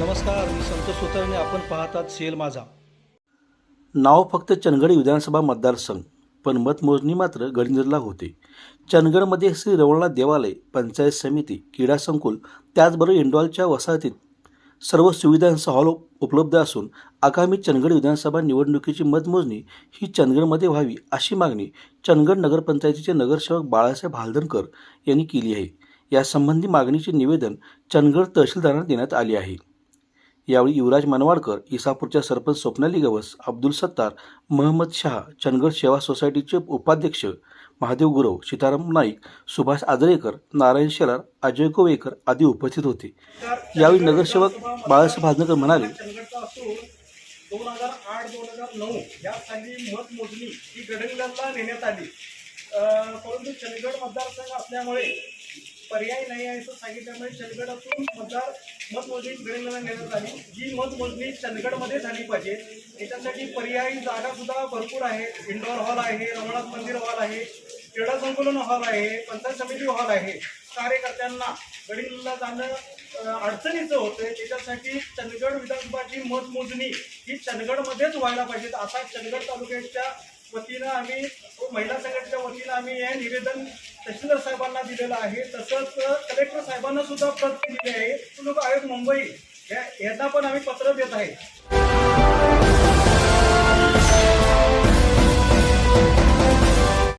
नमस्कार मी संतोष सुतार आपण पाहतात सेल माझा. नाव फक्त चंदगड विधानसभा मतदारसंघ पण मतमोजणी मात्र गडिंग्लजला होते. चंदगडमध्ये श्री रवळनाथ देवालय पंचायत समिती क्रीडा संकुल त्याचबरोबर इंडॉलच्या वसाहतीत सर्व सुविधांचा हॉल उपलब्ध असून आगामी चंदगड विधानसभा निवडणुकीची मतमोजणी ही चंदगडमध्ये व्हावी अशी मागणी चंदगड नगरपंचायतीचे नगरसेवक बाळासाहेब हालदणकर यांनी केली आहे. यासंबंधी मागणीचे निवेदन चंदगड तहसीलदारांना देण्यात आले आहे. यावेळी युवराज मनवाडकर इसापूरच्या सरपंच स्वप्नाली गवस अब्दुल सत्तार महम्मद शहा चंदगड सेवा सोसायटीचे उपाध्यक्ष महादेव गुरव सीताराम नाईक सुभाष आजरेकर नारायण शेलार अजय कोवेकर आदी उपस्थित होते. यावेळी नगरसेवक बाळासाहेब भाजनकर म्हणाले दोन हजार आठ दोन हजार नऊ या साली मतमोजणी ही गडहिंग्लजला नेण्यात आली. परंतु चंदगड मतदारसंघ असल्यामुळे पर्याय नाही आहे असं सांगितल्यामुळे चंदगडातून मतदार मतमोजणी गडहिंग्लजला नेण्यात आली जी मतमोजणी चंदगडमध्ये झाली पाहिजे याच्यासाठी पर्यायी जागा सुद्धा भरपूर आहे. इंडोर हॉल आहे रमणाथ मंदिर हॉल आहे क्रीडा संकुलन हॉल आहे पंचायत समिती हॉल आहे. कार्यकर्त्यांना गडिंगला जाणं अडचणीचं होतं त्याच्यासाठी चंदगड विधानसभाची मतमोजणी ही चंदगडमध्येच व्हायला पाहिजे असा चंदगड तालुक्याच्या वतीनं आम्ही महिला संघटनेच्या वतीनं आम्ही हे निवेदन तहसीलदार साहेबांना दिलेलं आहे. तसंच कलेक्टर साहेबांना सुद्धा पत्र दिले आहे. आयोग मुंबई या- यांना पण आम्ही पत्र देत आहे.